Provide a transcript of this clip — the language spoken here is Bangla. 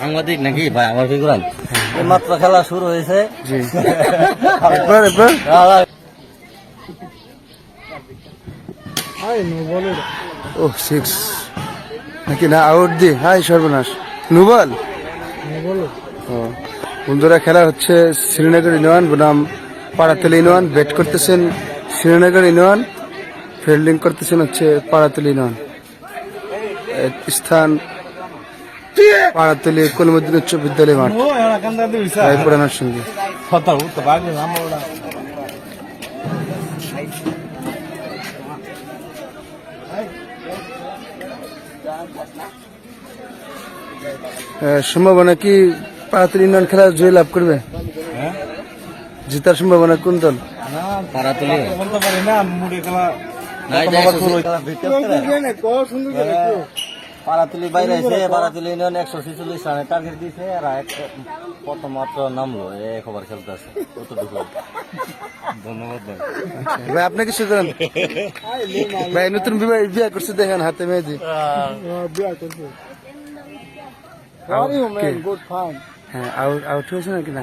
সাংবাদিক নাকি? ভাই আমার ফিগুরান মাত্র খেলা শুরু হয়েছে। জি। একবার একবার। ও সিক্স নাকি না আউট দি। হাই সর্বনাশ। নুবল? ও। বন্ধুরা খেলা হচ্ছে শ্রীনগর ইউনিয়ন বনাম পাড়াতল ইউনিয়ন। ব্যাট করতেছেন শ্রীনগর ইউনিয়ন। ফিল্ডিং করতেছেন হচ্ছে পাড়াতল ইউনিয়ন। স্থান পাড়াতলি কলমুদ্দিন উচ্চ বিদ্যালয় মাঠ। রায়পুরানোর সঙ্গে সম্ভাবনা কি পাড়াতলি ইউনিয়ন খেলা জয় লাভ করবে? জিতার সম্ভাবনা কোন দল? পাড়া তুলে পাড়াতুলি বাইরে আছে পাড়াতুলি ইউনিয়ন একশো ছেচল্লিশ রানে টার্গেট দিয়েছে আর এক- প্রথম মাত্র নামলো এ খবর খেলতে আছে কতটুকু ধন্যবাদ ভাই আপনি কিছু করেন ভাই নতুন বিবাহ বিয়ে করছে দেখেন হাতে মেহেদি হ্যাঁ আউট আউট হয়েছে নাকি না